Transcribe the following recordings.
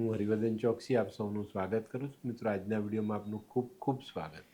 હું હરિવર્ધન ચોકસી, આપ સૌનું સ્વાગત કરું છું. મિત્રો, આજના વિડીયોમાં આપનું ખૂબ ખૂબ સ્વાગત.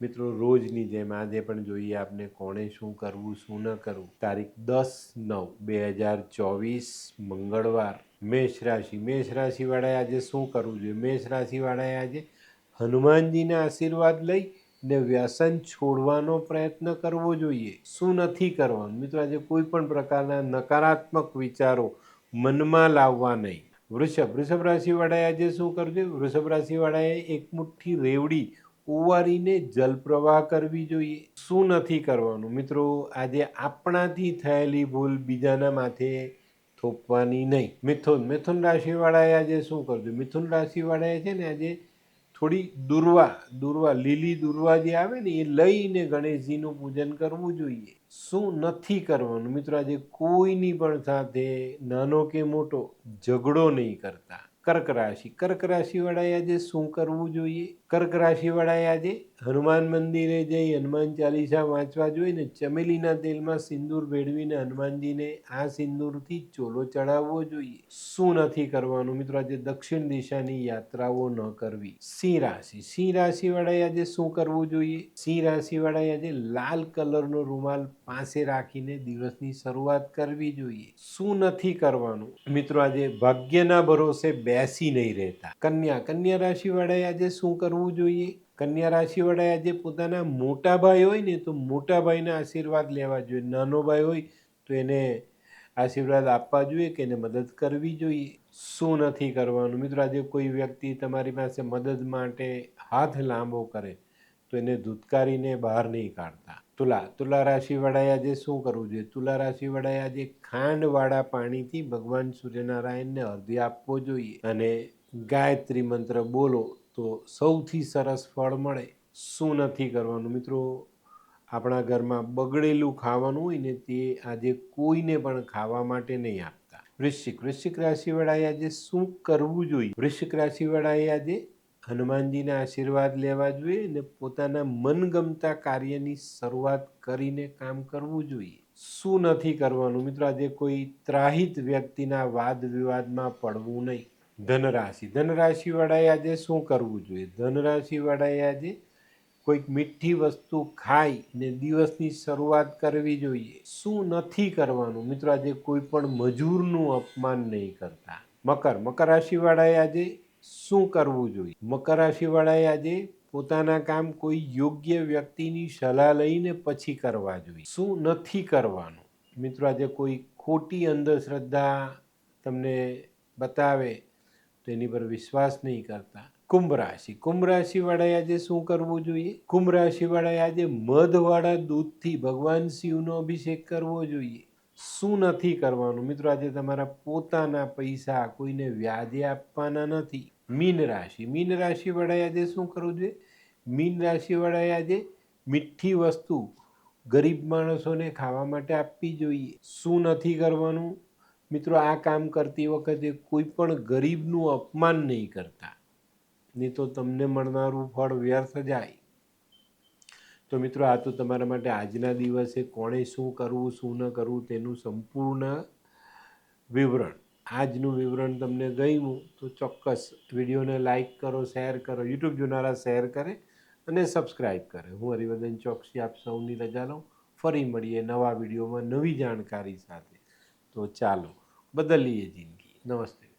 મિત્રો, રોજની જેમ આજે પણ જોઈએ આપને કોણે શું કરવું, શું ન કરવું. તારીખ દસ નવ બે હજાર ચોવીસ, મંગળવાર. મેષ રાશિ. મેષ રાશિવાળાએ આજે શું કરવું જોઈએ? મેષ રાશિવાળાએ આજે હનુમાનજીના આશીર્વાદ લઈ ને વ્યસન છોડવાનો પ્રયત્ન કરવો જોઈએ. શું નથી કરવાનું? મિત્રો, આજે કોઈ પણ પ્રકારના નકારાત્મક વિચારો મનમાં લાવવા નહીં. વૃષભ. વૃષભ રાશિવાળાએ આજે શું કરવું જોઈએ વૃષભ રાશિવાળાએ એક મુઠ્ઠી રેવડી ઓવારીને જલપ્રવાહ કરવી જોઈએ. શું નથી કરવાનું? મિત્રો, આજે આપણાથી થયેલી ભૂલ બીજાના માથે થોપવાની નહીં. મિથુન. મિથુન રાશિવાળાએ આજે શું કરવું મિથુન રાશિવાળાએ છે ને આજે થોડી દુર્વા દુર્વા, લીલી દુર્વા જે આવે ને, એ લઈને ગણેશજીનું પૂજન કરવું જોઈએ. શું નથી કરવાનું? મિત્રો, આજે કોઈની પણ સાથે નાનો કે મોટો ઝઘડો નહીં કરતા. કર્ક રાશિ, કર્ક રાશિવાળાએ આજે શું કરવું જોઈએ? કર્ક રાશિવાળાએ આજે હનુમાન મંદિરે જઈ હનુમાન ચાલીસા વાંચવા જોઈએ ને ચમેલીના તેલમાં સિંદૂર ભેળવીને હનુમાનજીને આ સિંદૂરથી ચોલો ચડાવવો જોઈએ. શું નથી કરવાનું? મિત્રો, આજે દક્ષિણ દિશાની યાત્રાઓ ન કરવી. સિંહ રાશિ. સિંહ રાશિવાળાએ આજે શું કરવું જોઈએ? સિંહ રાશિવાળાએ આજે લાલ કલરનો રૂમાલ પાસે રાખીને દિવસની શરૂઆત કરવી જોઈએ. શું નથી કરવાનું? મિત્રો, આજે ભાગ્યના ભરોસે બેસી નહીં રહેતા. કન્યા. કન્યા રાશિવાળાએ આજે શું કરવું જોઈએ? કન્યા રાશિવાળાએ આજે પોતાના મોટા ભાઈ હોય ને, તો મોટા ભાઈના આશીર્વાદ લેવા જોઈએ. નાનો ભાઈ હોય, તો એને આશીર્વાદ આપવા જોઈએ કે એને મદદ કરવી જોઈએ? શું નથી કરવાનું? મિત્રો, આજે કોઈ વ્યક્તિ તમારી પાસે મદદ માટે હાથ લાંબો કરે, તો એને ધૂતકારીને બહાર નહીં કાઢતા. તુલા તુલા રાશિવાળાએ આજે શું કરવું જોઈએ? તુલા રાશિવાળાએ આજે ખાંડવાળા પાણીથી ભગવાન સૂર્યનારાયણને અર્ધ્ય આપવો જોઈએ અને ગાયત્રી મંત્ર બોલો. તો સૌથી સરસ ફળ મળે, શું નથી કરવાનું? મિત્રો, આપણા ઘરમાં બગડેલું ખાવાનું હોય ને તે આજે કોઈને પણ ખાવા માટે નહીં આપતા. વૃશ્ચિક વૃશ્ચિક રાશિવાળાએ આજે શું કરવું જોઈએ? વૃશ્ચિક રાશિવાળાએ આજે હનુમાનજીના આશીર્વાદ લેવા જોઈએ ને પોતાના મનગમતા કાર્યની શરૂઆત કરીને કામ કરવું જોઈએ. શું નથી કરવાનું? મિત્રો, આજે કોઈ ત્રાહિત વ્યક્તિના વાદ વિવાદમાં પડવું નહીં. ધનરાશિ. ધનરાશિવાળાએ આજે શું કરવું જોઈએ? ધનરાશિવાળાએ આજે કોઈક મીઠી વસ્તુ ખાઈ ને દિવસની શરૂઆત કરવી જોઈએ. શું નથી કરવાનું? મિત્રો, આજે કોઈ પણ મજૂરનું અપમાન નહીં કરતા. મકર. મકર રાશિવાળાએ આજે શું કરવું જોઈએ? મકર રાશિવાળાએ આજે પોતાના કામ કોઈ યોગ્ય વ્યક્તિની સલાહ લઈને પછી કરવા જોઈએ. શું નથી કરવાનું? મિત્રો, આજે કોઈ ખોટી અંધશ્રદ્ધા તમને બતાવે તો એની પર વિશ્વાસ નહીં કરતા. કુંભ રાશિ કુંભ રાશિવાળાએ આજે શું કરવું જોઈએ? કુંભ રાશિવાળાએ આજે મધવાળા દૂધથી ભગવાન શિવનો અભિષેક કરવો જોઈએ. શું નથી કરવાનું? મિત્રો, આજે તમારા પોતાના પૈસા કોઈને વ્યાજે આપવાના નથી. મીન રાશિ. મીન રાશિવાળાએ આજે શું કરવું જોઈએ? મીન રાશિવાળાએ આજે મીઠી વસ્તુ ગરીબ માણસોને ખાવા માટે આપવી જોઈએ. શું નથી કરવાનું? મિત્રો, આ કામ કરતી વખતે કોઈ પણ ગરીબનું અપમાન નહીં કરતા. નહીં તો તમને મળનારું ફળ વ્યર્થ જાય. તો મિત્રો, આ તો તમારા માટે આજના દિવસે કોણે શું કરવું, શું ન કરવું તેનું સંપૂર્ણ વિવરણ. આજનું વિવરણ તમને ગમ્યું તો ચોક્કસ વિડીયોને લાઇક કરો, શેર કરો, યુટ્યુબ જોનારા શેર કરે અને સબસ્ક્રાઈબ કરે. હું હરિવર્ધન ચોકસી આપ સૌની રજા લઉં. ફરી મળીએ નવા વિડીયોમાં નવી જાણકારી સાથે. તો ચાલો. बदल लिए जिंदगी नमस्ते